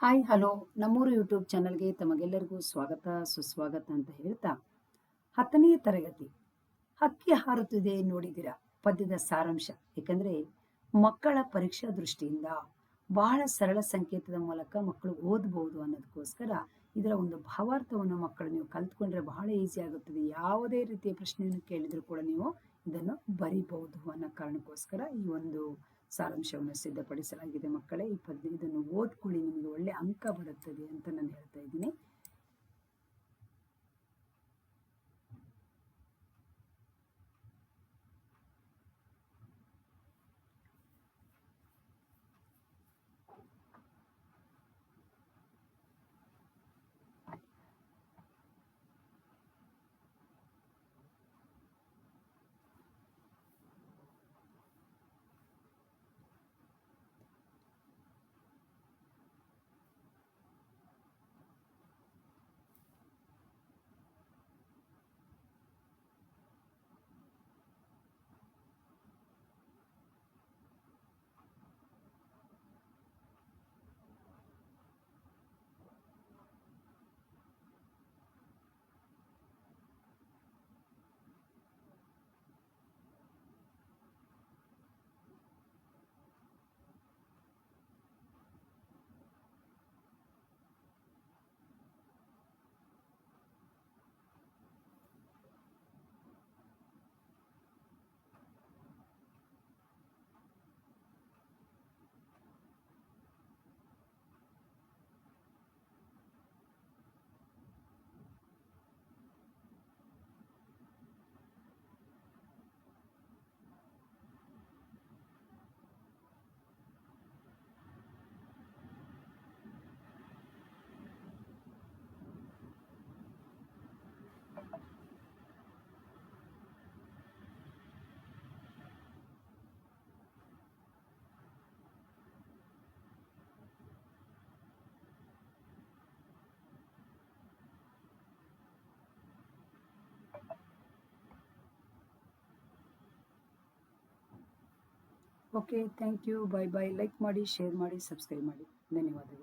Hi hello ನಮ್ಮೂರು YouTube ಚಾನಲ್ಗೆ ತಮಗೆಲ್ಲರಿಗೂ ಸ್ವಾಗತ, ಸುಸ್ವಾಗತ ಅಂತ ಹೇಳ್ತಾ ಹತ್ತನೆಯ ತರಗತಿ. ಹಕ್ಕಿ ಹಾರುತ್ತಿದೆ ನೋಡಿದಿರ ಪದ್ಯದ ಸಾರಾಂಶ. ಏಕೆಂದರೆ ಮಕ್ಕಳ ಪರೀಕ್ಷಾ ದೃಷ್ಟಿಯಿಂದ ಬಹಳ ಸರಳ ಸಂಕೇತದ ಮೂಲಕ ಮಕ್ಕಳು ಓದಬಹುದು ಅನ್ನೋದಕ್ಕೋಸ್ಕರ ಇದರ ಒಂದು ಭಾವಾರ್ಥವನ್ನು ಮಕ್ಕಳು ನೀವು ಕಲ್ತ್ಕೊಂಡ್ರೆ ಬಹಳ ಈಸಿ ಆಗುತ್ತದೆ. ಯಾವುದೇ ರೀತಿಯ ಪ್ರಶ್ನೆಯನ್ನು ಕೇಳಿದರೂ ಕೂಡ ನೀವು ಇದನ್ನು ಬರಿಬಹುದು ಅನ್ನೋ ಕಾರಣಕ್ಕೋಸ್ಕರ ಈ ಒಂದು ಸಾರಾಂಶವನ್ನು ಸಿದ್ಧಪಡಿಸಲಾಗಿದೆ ಮಕ್ಕಳೇ. ಈ ಪದ್ಯ ಇದನ್ನು ಓದ್ಕೊಳ್ಳಿ, ನಿಮಗೆ ಒಳ್ಳೆ ಅಂಕ ಬರುತ್ತದೆ ಅಂತ ನಾನು ಹೇಳ್ತಾ ಇದ್ದೀನಿ. Okay thank you bye bye like ಮಾಡಿ ಶೇರ್ ಮಾಡಿ ಸಬ್ಸ್ಕ್ರೈಬ್ ಮಾಡಿ. ಧನ್ಯವಾದಗಳು.